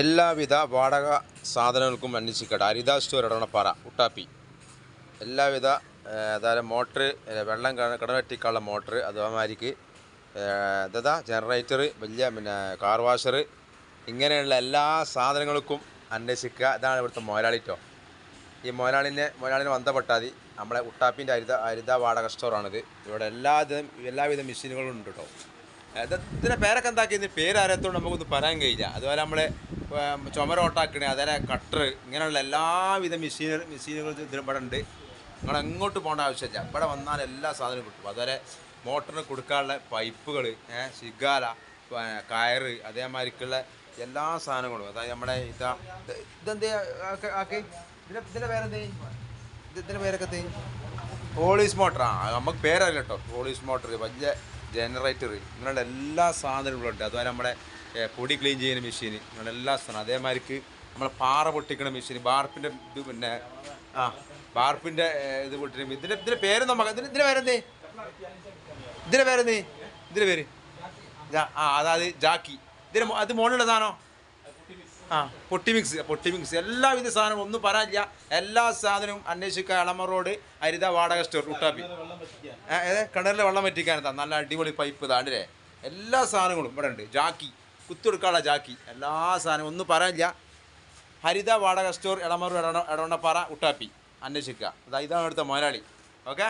എല്ലാവിധ വാടക സാധനങ്ങൾക്കും അന്വേഷിക്കട്ടെ ഹരിത സ്റ്റോർ ഇടവണപ്പാറ ഉട്ടാപ്പി. എല്ലാവിധ അതായത് മോട്ടർ വെള്ളം കട- കടവറ്റിക്കാനുള്ള മോട്ടർ അതുമാതിരിക്ക് ഇതാ ജനറേറ്റർ വലിയ പിന്നെ കാർ വാഷർ ഇങ്ങനെയുള്ള എല്ലാ സാധനങ്ങൾക്കും അന്വേഷിക്കുക. ഇതാണ് ഇവിടുത്തെ മുതലാളിട്ടോ ഈ മുതലാളിനെ മുതലാളിനെ ബന്ധപ്പെട്ടാൽ മതി. നമ്മളെ ഉട്ടാപ്പിന്റെ ഹരിത ഹരിത വാടക സ്റ്റോറാണിത്. ഇവിടെ എല്ലാവിധ എല്ലാവിധ മെഷീനുകളും ഉണ്ട് കേട്ടോ ഇത് ഇതിന്റെ പേരൊക്കെ എന്താക്കിയത് പേര് അറിയാത്തതുകൊണ്ട് നമുക്കൊന്നും പറയാൻ കഴിയില്ല. അതുപോലെ നമ്മൾ ചുമര അതേ കട്ടർ ഇങ്ങനെയുള്ള എല്ലാവിധ മെഷീൻ മെഷീനുകൾ ഇതിൽ ഇവിടെ ഉണ്ട്. നിങ്ങൾ എങ്ങോട്ട് പോകേണ്ട ആവശ്യമില്ല. ഇവിടെ വന്നാൽ എല്ലാ സാധനവും കിട്ടും. അതുപോലെ മോട്ടറിന് കൊടുക്കാനുള്ള പൈപ്പുകൾ ശിഗാല കയറ് അതേമാതിരിക്കുള്ള എല്ലാ സാധനങ്ങളും. അതായത് നമ്മുടെ ഇതാ ഇത് ഇതെന്തേ ആക്കി ഇതിന്റെ ഇതിന്റെ പേരെന്തേ? ഇത് ഇതിന്റെ പേരൊക്കെ തേ പോളീസ് മോട്ടർ ആ നമുക്ക് പേരറിയില്ല കേട്ടോ. പോളീസ് മോട്ടർ വലിയ ജനറേറ്റർ ഇങ്ങനെയുള്ള എല്ലാ സാധനങ്ങളും ഉണ്ട്. അതുപോലെ നമ്മുടെ പൊടി ക്ലീൻ ചെയ്യുന്ന മെഷീൻ ഇങ്ങനെയുള്ള എല്ലാ സാധനം അതേമാതിരിക്ക് നമ്മളെ പാറ പൊട്ടിക്കുന്ന മെഷീൻ ബാർപ്പിന്റെ ഇത് പിന്നെ ആ ബാർപ്പിന്റെ ഇത് പൊട്ടിക്കുന്ന ഇതിന്റെ ഇതിന്റെ പേര് നമുക്ക് ഇതിന് ഇതിന്റെ പേരെന്തേ? ഇതിന്റെ പേരെന്തേ? ഇതിന്റെ പേര്? ആ അതായത് ജാക്കി. ഇതിന് അത് സാധനോ ആ പൊട്ടി മിക്സ് പൊട്ടി മിക്സ് എല്ലാവിധ സാധനവും ഒന്നും പറയാനില്ല. എല്ലാ സാധനവും അന്വേഷിക്കുക എളമ റോഡ് ഹരിത വാടക സ്റ്റോർ ഉട്ടാപ്പി. കിണറിലെ വെള്ളം വറ്റിക്കാൻ എന്താ? നല്ല അടിപൊളി പൈപ്പ് താണ്ടില്ലേ എല്ലാ സാധനങ്ങളും ഇവിടെ ഉണ്ട്. ജാക്കി കുത്തെടുക്കാനുള്ള ജാക്കി. എല്ലാ സാധനവും ഒന്നും പറയാനില്ല. ഹരിത വാടക സ്റ്റോർ എളമറൂർ എടവണ്ണപ്പാറ ഉട്ടാപ്പി. അന്വേഷിക്കുക. അതാ ഇതാണ് അടുത്ത ഓക്കെ?